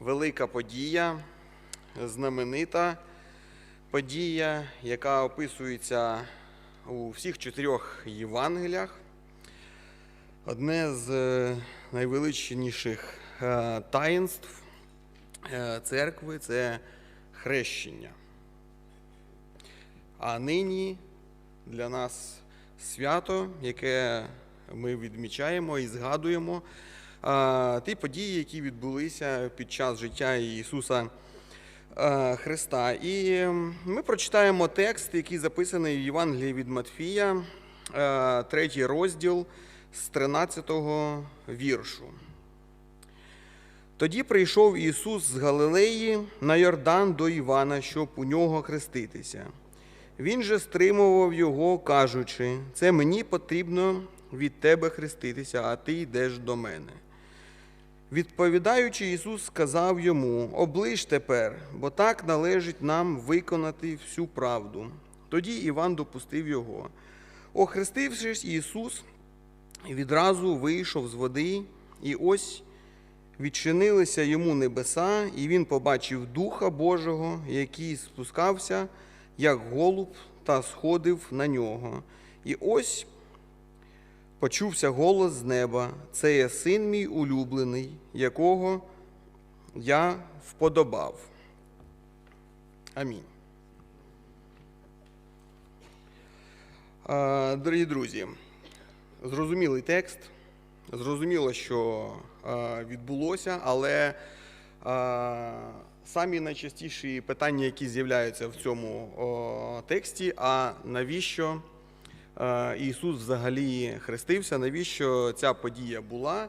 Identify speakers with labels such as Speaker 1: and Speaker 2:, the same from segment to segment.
Speaker 1: велика подія, знаменита подія, яка описується у всіх чотирьох Євангеліях. Одне з е, найвеличніших е, таїнств е, церкви це хрещення. А нині для нас свято, яке ми відмічаємо і згадуємо ті події, які відбулися під час життя Ісуса Христа. І ми прочитаємо текст, який записаний в Євангелії від Матфія, третій розділ з 13 віршу. Тоді прийшов Ісус з Галилеї на Йордан до Івана, щоб у нього хреститися. Він же стримував його, кажучи: це мені потрібно від тебе хреститися, а ти йдеш до мене. Відповідаючи, Ісус сказав йому: Оближ тепер, бо так належить нам виконати всю правду. Тоді Іван допустив його. Охрестившись, Ісус відразу вийшов з води, і ось відчинилися йому небеса, і він побачив Духа Божого, який спускався, як голуб, та сходив на нього. І ось почувся голос з неба: це є син мій улюблений, якого я вподобав. Амінь. Дорогі друзі, зрозумілий текст. Зрозуміло, що відбулося, але самі найчастіші питання, які з'являються в цьому тексті, а навіщо Ісус взагалі хрестився, навіщо ця подія була?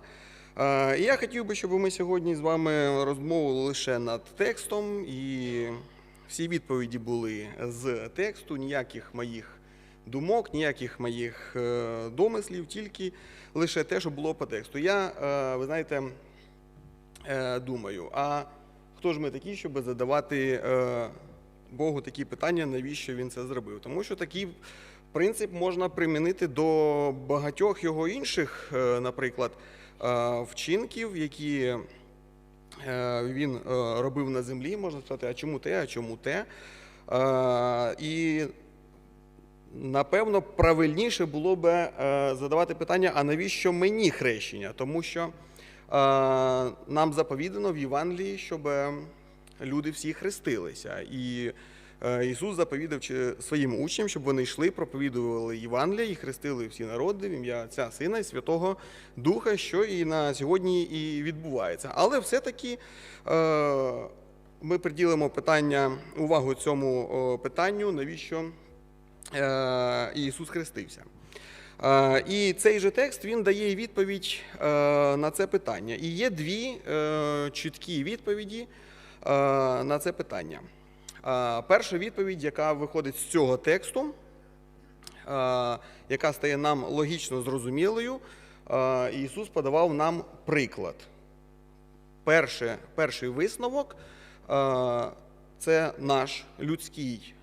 Speaker 1: І я хотів би, щоб ми сьогодні з вами розмовили лише над текстом, і всі відповіді були з тексту, ніяких моїх думок, ніяких моїх е, домислів, тільки лише те, що було по тексту. Я, е, ви знаєте, е, думаю, а хто ж ми такі, щоб задавати е, Богу такі питання, навіщо він це зробив? Тому що такий принцип можна примінити до багатьох його інших, е, наприклад, е, вчинків, які е, він робив на землі, можна сказати, а чому те, а чому те. І Напевно, правильніше було би задавати питання, а навіщо мені хрещення? Тому що нам заповідано в Євангелії, щоб люди всі хрестилися. І Ісус заповідав своїм учням, щоб вони йшли, проповідували Євангелія і хрестили всі народи в ім'я Отця, Сина і Святого Духа, що і на сьогодні і відбувається. Але все-таки е, ми приділимо питання, увагу цьому питанню, навіщо е, Ісус хрестився. Е, І цей же текст він дає відповідь е, на це питання. І є дві е, чіткі відповіді е, на це питання. Перша відповідь, яка виходить з цього тексту, яка стає нам логічно зрозумілою, Ісус подавав нам приклад. Перше, перший висновок це наш людський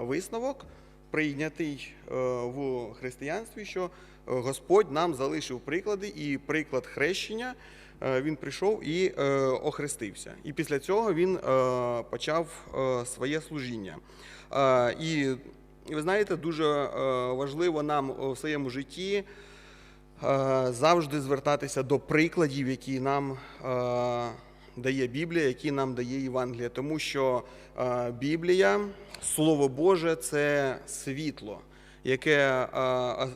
Speaker 1: висновок, прийнятий в християнстві, що Господь нам залишив приклади, і приклад хрещення він прийшов і е, охрестився. І після цього він е, почав е, своє служіння. Е, І ви знаєте, дуже е, важливо нам у своєму житті е, завжди звертатися до прикладів, які нам е, дає Біблія, які нам дає Євангелія, тому що е, Біблія, Слово Боже, це світло, яке е,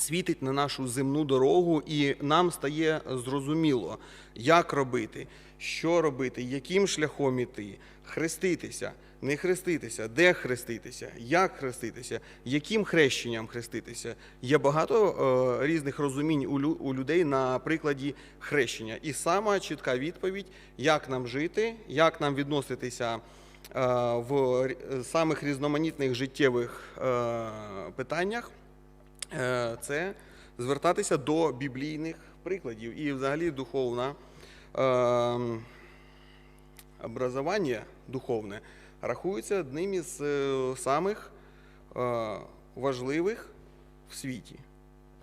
Speaker 1: світить на нашу земну дорогу, і нам стає зрозуміло, як робити, що робити, яким шляхом іти, хреститися, не хреститися, де хреститися, як хреститися, яким хрещенням хреститися. Є багато е, різних розумінь у, лю- у людей на прикладі хрещення. І сама чітка відповідь, як нам жити, як нам відноситися е, в самих різноманітних життєвих е, питаннях. Е, це звертатися до біблійних прикладів. І взагалі духовне образування духовне рахується одним із е, самих е, важливих в світі.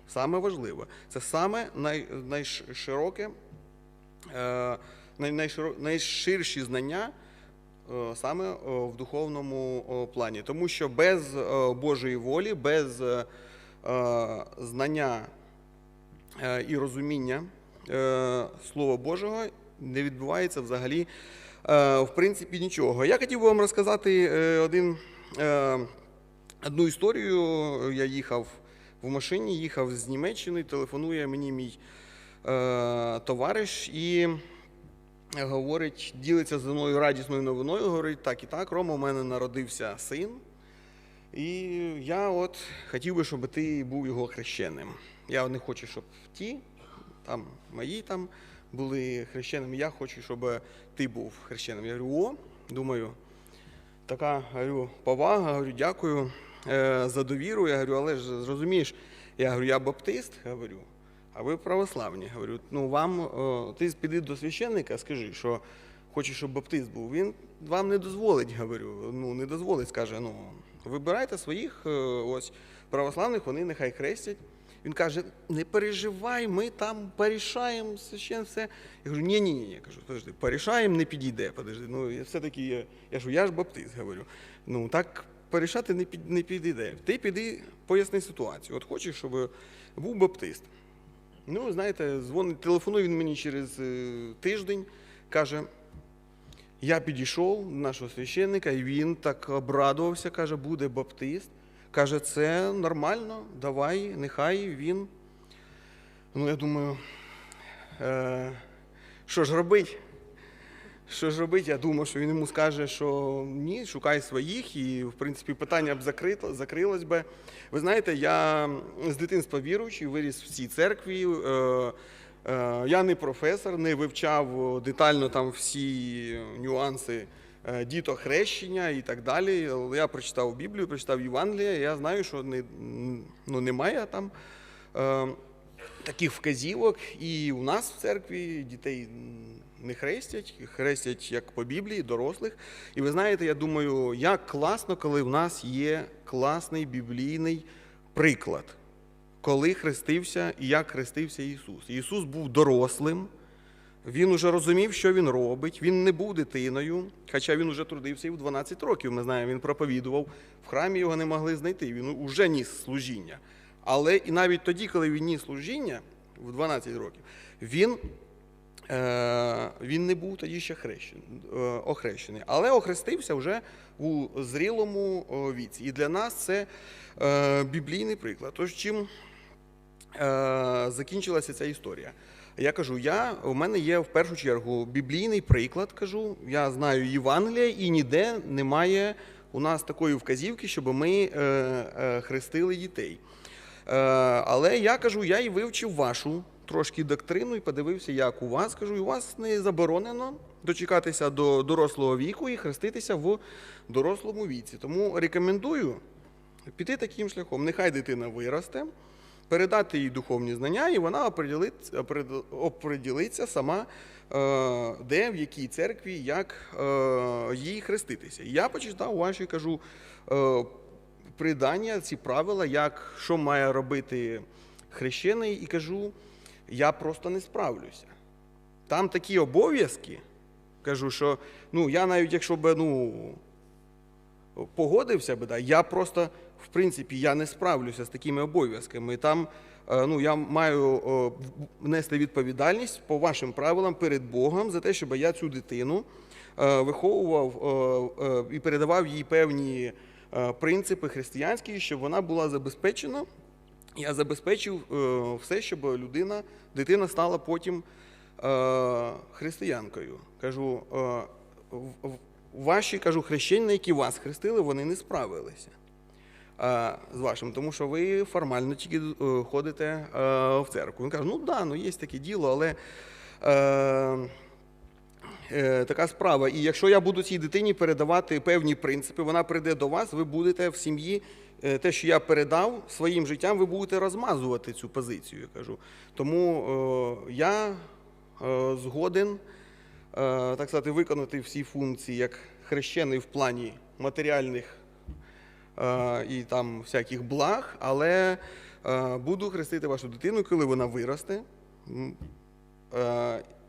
Speaker 1: Саме важливе. Це саме най, найшироке, най- найширо- найширші знання саме в духовному плані. Тому що без Божої волі, без знання е, і розуміння е, Слова Божого не відбувається взагалі е, в принципі нічого. Я хотів би вам розказати е, один, е, одну історію. Я їхав в машині, їхав з Німеччини, телефонує мені мій е, товариш і говорить, ділиться зі мною радісною новиною. Говорить, так і так, Рома, у мене народився син. І я от хотів би, щоб ти був його хрещеним. Я не хочу, щоб ті, там мої там були хрещеними. Я хочу, щоб ти був хрещеним. Я говорю, о, думаю, така говорю, повага, говорю, дякую е, за довіру. Я говорю, але ж зрозумієш, я говорю, я баптист, говорю, а ви православні. Говорю, ну вам е, ти піди до священника, скажи, що хочеш, щоб баптист був. Він вам не дозволить, говорю. Ну не дозволить, скаже, ну вибирайте своїх е, ось православних, вони нехай хрестять. Він каже: не переживай, ми там порішаємо священ все. Я кажу, ні, ні, ні, я кажу, подожди, порішаємо, не підійде. Подожди. Ну, я все-таки я, я кажу, я ж баптист, говорю. Ну так порішати не, під, не підійде. Ти піди поясни ситуацію. От хочеш, щоб був баптист. Ну, знаєте, дзвонить, телефонує він мені через е, тиждень, каже, я підійшов до нашого священника, і він так обрадувався, каже, буде баптист. Каже, це нормально, давай, нехай він. Ну, я думаю, е, що ж робить? Що ж робить? Я думав, що він йому скаже, що ні, шукай своїх, і в принципі питання б закрито, закрилось би. Ви знаєте, я з дитинства віруючий, виріс в цій церкві. Е, я не професор, не вивчав детально там всі нюанси е, дітохрещення і так далі. Я прочитав Біблію, прочитав Євангелія, я знаю, що не, ну, немає там. Е, таких вказівок, і у нас в церкві дітей не хрестять, хрестять як по Біблії, дорослих. І ви знаєте, я думаю, як класно, коли в нас є класний біблійний приклад, коли хрестився і як хрестився Ісус. Ісус був дорослим. Він уже розумів, що він робить. Він не був дитиною, хоча він уже трудився і в 12 років. Ми знаємо, він проповідував. В храмі його не могли знайти. Він уже ніс служіння. Але і навіть тоді, коли він ніс служіння в 12 років, він, він не був тоді ще хрещен, е, охрещений, але охрестився вже у зрілому віці. І для нас це е, біблійний приклад. Тож чим е, закінчилася ця історія? Я кажу, я, у мене є в першу чергу біблійний приклад, кажу, я знаю Євангелія і ніде немає у нас такої вказівки, щоб ми е, е, хрестили дітей. Е, але я кажу, я і вивчив вашу трошки доктрину і подивився, як у вас. Кажу, у вас не заборонено дочекатися до дорослого віку і хреститися в дорослому віці. Тому рекомендую піти таким шляхом. Нехай дитина виросте, передати їй духовні знання, і вона оприділиться, сама, е, де, в якій церкві, як е, їй хреститися. Я почитав ваші, кажу, е, придання, ці правила, як що має робити хрещений, і кажу, я просто не справлюся. Там такі обов'язки, кажу, що ну, я навіть якщо б ну, погодився би, да, я просто, в принципі, я не справлюся з такими обов'язками. Там е, ну, я маю нести відповідальність по вашим правилам перед Богом за те, щоб я цю дитину е, виховував е, і передавав їй певні принципи християнські, щоб вона була забезпечена. Я забезпечив е, все, щоб людина, дитина стала потім е, християнкою. Кажу, е, ваші кажу, хрещення, які вас хрестили, вони не справилися з вашим, тому що ви формально тільки ходите в церкву. Він каже, ну да, ну є таке діло, але. Така справа. І якщо я буду цій дитині передавати певні принципи, вона прийде до вас, ви будете в сім'ї. Е, Те, що я передав своїм життям, ви будете розмазувати цю позицію. Я кажу. Тому е, я е, згоден так сказати, виконати всі функції як хрещений в плані матеріальних і там всяких благ, але буду хрестити вашу дитину, коли вона виросте.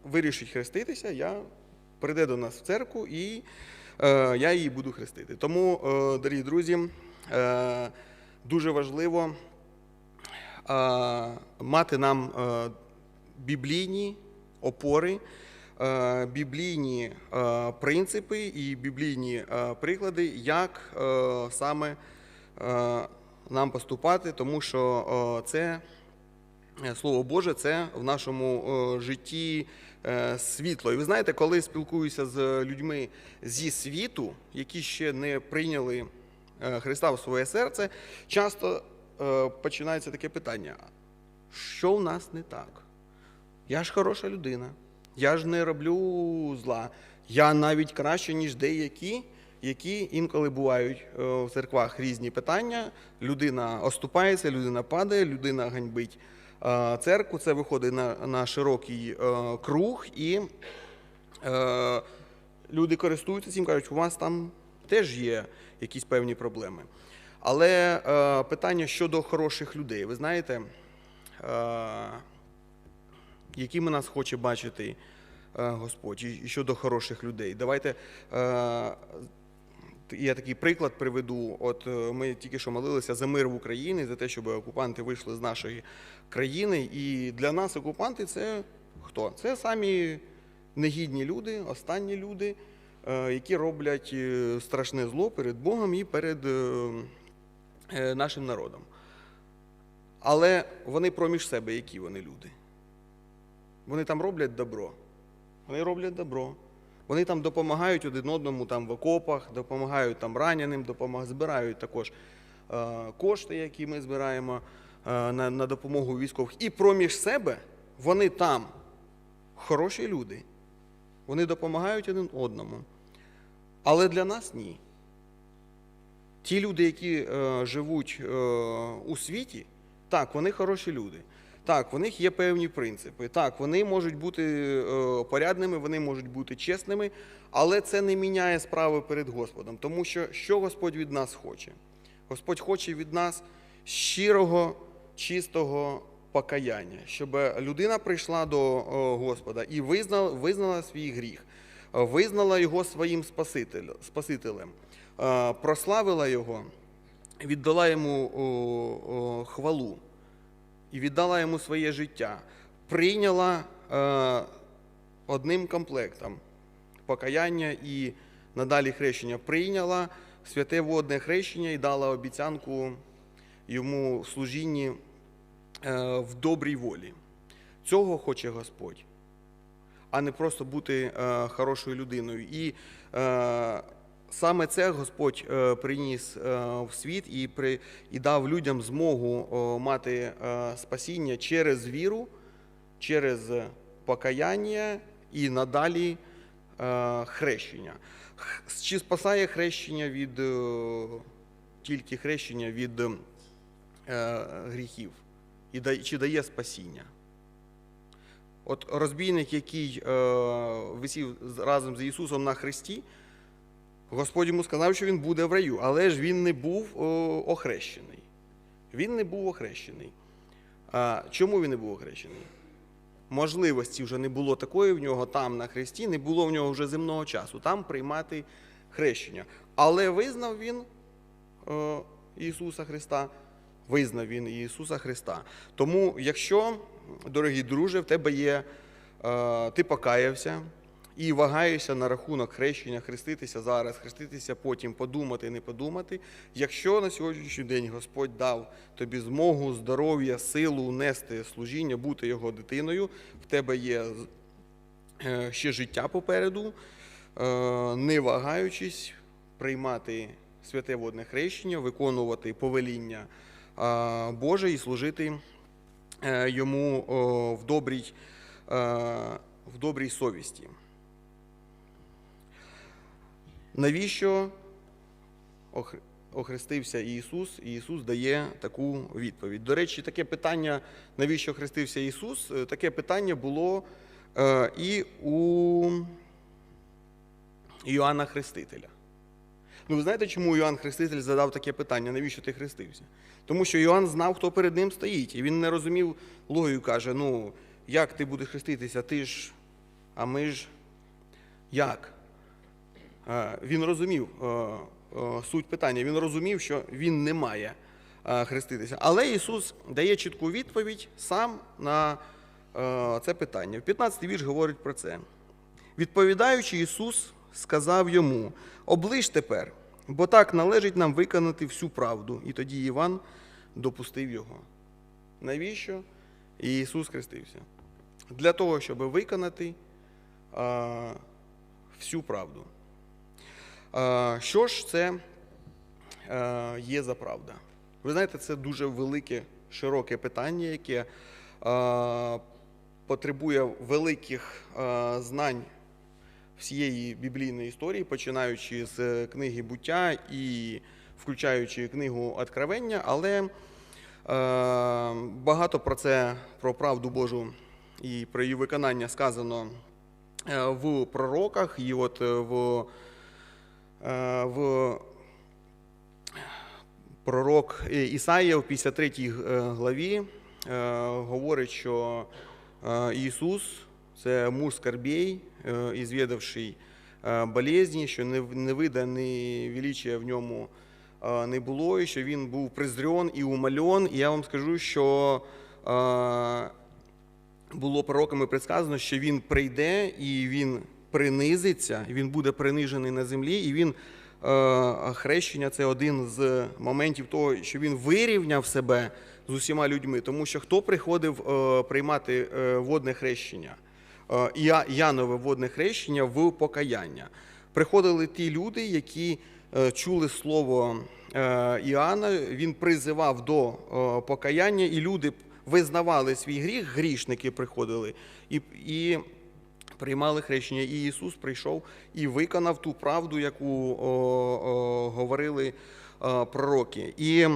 Speaker 1: Вирішить хреститися, я прийде до нас в церкву і я її буду хрестити. Тому, дорогі друзі, дуже важливо е, мати нам е, біблійні опори, е, біблійні е, принципи і біблійні е, приклади, як е, саме е, нам поступати, тому що е, це е, Слово Боже, це в нашому е, житті е, світло. І ви знаєте, коли спілкуюся з людьми зі світу, які ще не прийняли е, Христа в своє серце, часто е, починається таке питання: що в нас не так? Я ж хороша людина, я ж не роблю зла. Я навіть краще, ніж деякі, які інколи бувають е, в церквах різні питання. Людина оступається, людина падає, людина ганьбить е, церкву. Це виходить на, на широкий е, круг, і е, люди користуються цим, кажуть, у вас там теж є якісь певні проблеми. Але е, питання щодо хороших людей, ви знаєте. Е, якими нас хоче бачити е, Господь і щодо хороших людей. Давайте е, я такий приклад приведу. От е, ми тільки що молилися за мир в Україні, за те, щоб окупанти вийшли з нашої країни. І для нас окупанти це хто? Це самі негідні люди, останні люди, які роблять е, страшне зло перед Богом і перед е, е, нашим народом. Але вони проміж себе, які вони люди. Вони там роблять добро. Вони роблять добро. Вони там допомагають один одному там в окопах, допомагають там раненим, допомагають, збирають також е, кошти, які ми збираємо е, на, на допомогу військових. І проміж себе вони там хороші люди. Вони допомагають один одному. Але для нас ні. Ті люди, які е, живуть е, у світі, так, вони хороші люди. Так, в них є певні принципи. Так, вони можуть бути е, порядними, вони можуть бути чесними, але це не міняє справи перед Господом. Тому що що Господь від нас хоче? Господь хоче від нас щирого, чистого покаяння, щоб людина прийшла до е, Господа і визнала, визнала свій гріх, е, визнала його своїм спасителем, е, прославила його, віддала йому хвалу і віддала йому своє життя, прийняла одним комплектом покаяння і надалі хрещення, прийняла святе водне хрещення і дала обіцянку йому в служінні в добрій волі. Цього хоче Господь, а не просто бути е, хорошою людиною. І е, саме це Господь е, приніс е, в світ і, при, і дав людям змогу мати е, спасіння через віру, через покаяння і надалі е, хрещення. Чи спасає хрещення від е, тільки хрещення від е, гріхів? І чи дає спасіння? От розбійник, який е, висів разом з Ісусом на хресті, Господь йому сказав, що він буде в раю, але ж він не був о, охрещений. Він не був охрещений. А, чому він не був охрещений? Можливості вже не було такої в нього там на хресті, не було в нього вже земного часу там приймати хрещення. Але визнав він е, Ісуса Христа, визнав він Ісуса Христа. Тому, якщо, дорогі друже, в тебе є, е, ти покаявся і вагаєшся на рахунок хрещення, хреститися зараз, хреститися потім, подумати, не подумати. Якщо на сьогоднішній день Господь дав тобі змогу, здоров'я, силу нести служіння, бути його дитиною, в тебе є е, ще життя попереду, е, не вагаючись приймати святе водне хрещення, виконувати повеління Боже і служити е, йому в добрій, е, в добрій совісті. Навіщо охрестився Ісус? І Ісус дає таку відповідь. До речі, таке питання, навіщо хрестився Ісус? е, Таке питання було і у Іоанна Хрестителя. Ну, ви знаєте, чому Іоанн Хреститель задав таке питання, навіщо ти хрестився? Тому що Іоанн знав, хто перед ним стоїть, і він не розумів логію, каже: ну, як ти будеш хреститися, ти ж а ми ж як? Е, Він розумів е, е, суть питання, він розумів, що він не має хреститися. Але Ісус дає чітку відповідь сам на це питання. В 15 вірш говорить про це. Відповідаючи, Ісус сказав йому: оближ тепер, бо так належить нам виконати всю правду. І тоді Іван допустив його. Навіщо Ісус хрестився? Для того, щоб виконати а, всю правду. А, що ж це а, є за правда? Ви знаєте, це дуже велике, широке питання, яке а, потребує великих а, знань всієї біблійної історії, починаючи з книги буття і включаючи книгу Откровення, але е, багато про це, про правду Божу і про її виконання сказано е, в пророках, і от е, в, е, в пророк Ісаїя в 53 е, главі е, говорить, що е, Ісус це муж скорбей, е, ізвідавший е, болезні, що не, не ні величия в ньому е, не було, і що він був презрен і умальон. І я вам скажу, що було пророками предсказано, що він прийде і він принизиться, він буде принижений на землі, і він хрещення це один з моментів того, що він вирівняв себе з усіма людьми, тому що хто приходив приймати водне хрещення? Янове водне хрещення в покаяння. Приходили ті люди, які е, чули слово е, Іоанна, він призивав до е, покаяння, і люди визнавали свій гріх, грішники приходили і, і приймали хрещення. І Ісус прийшов і виконав ту правду, яку о, о, говорили е, пророки. І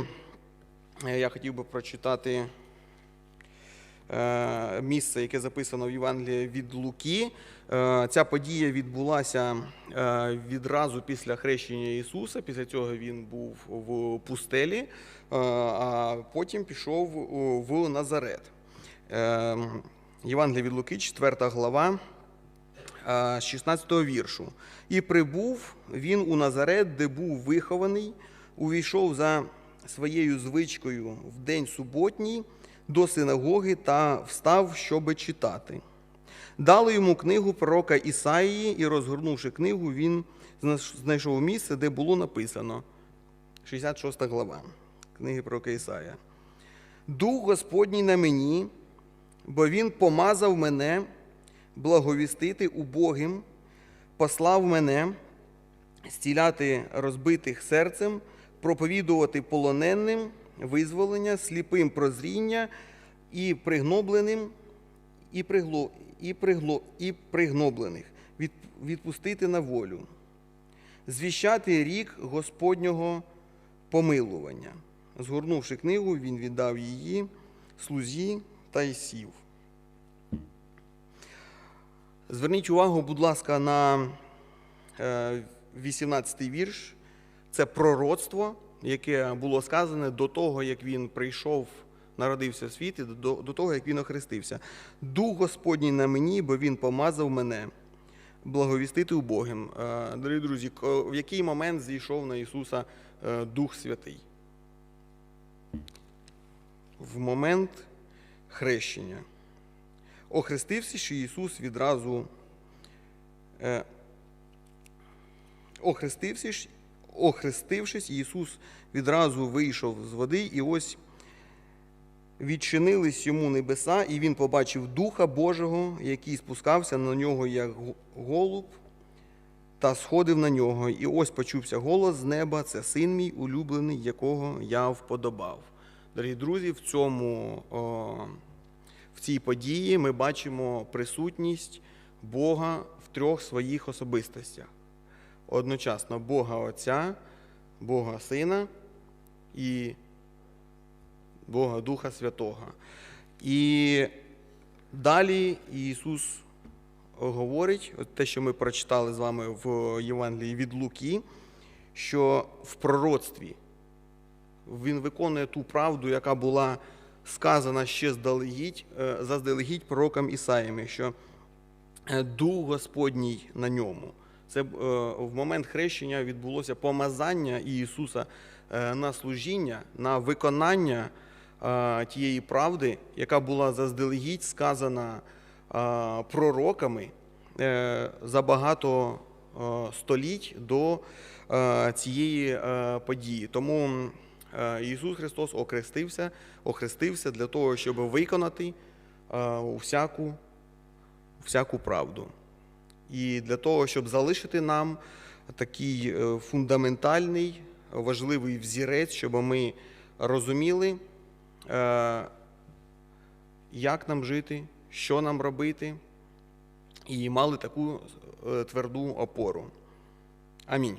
Speaker 1: я хотів би прочитати місце, яке записано в Євангелії від Луки. Е, Ця подія відбулася е, відразу після хрещення Ісуса. Після цього він був в пустелі, е, а потім пішов в Назарет. Е, Євангелія від Луки, 4 глава, е, з 16 віршу. І прибув він у Назарет, де був вихований, увійшов за своєю звичкою в день суботній до синагоги та встав, щоби читати. Дали йому книгу пророка Ісаїї, і, розгорнувши книгу, він знайшов місце, де було написано 66 глава книги пророка Ісая. Дух Господній на мені, бо Він помазав мене благовістити убогим, послав мене зціляти розбитих серцем, проповідувати полоненим визволення, сліпим прозріння і пригнобленим, і, пригло, і, пригло, і пригноблених, від, відпустити на волю, звіщати рік Господнього помилування. Згорнувши книгу, він віддав її слузі та й сів. Зверніть увагу, будь ласка, на 18-й вірш. Це пророцтво, яке було сказане до того, як він прийшов, народився в світ, і до, до того, як він охрестився. Дух Господній на мені, бо він помазав мене благовістити убогим. Е, Дорогі друзі, в який момент зійшов на Ісуса е, Дух Святий? В момент хрещення. Охрестився, що Ісус відразу е, охрестився, охрестившись, Ісус відразу вийшов з води, і ось відчинились йому небеса, і він побачив Духа Божого, який спускався на нього, як голуб, та сходив на нього. І ось почувся голос з неба: це син мій улюблений, якого я вподобав. Дорогі друзі, в цьому в цій події ми бачимо присутність Бога в трьох своїх особистостях. Одночасно Бога Отця, Бога Сина і Бога Духа Святого. І далі Ісус говорить, от те, що ми прочитали з вами в Євангелії від Луки, що в пророцтві він виконує ту правду, яка була сказана ще е, заздалегідь пророком Ісаєм, що е, Дух Господній на ньому. Це е, в момент хрещення відбулося помазання Ісуса е, на служіння, на виконання е, тієї правди, яка була заздалегідь сказана пророками за багато століть до цієї події. Тому Ісус Христос охрестився, охрестився для того, щоб виконати всяку, всяку правду. І для того, щоб залишити нам такий е, фундаментальний, важливий взірець, щоб ми розуміли, е, як нам жити, що нам робити, і мали таку е, тверду опору. Амінь.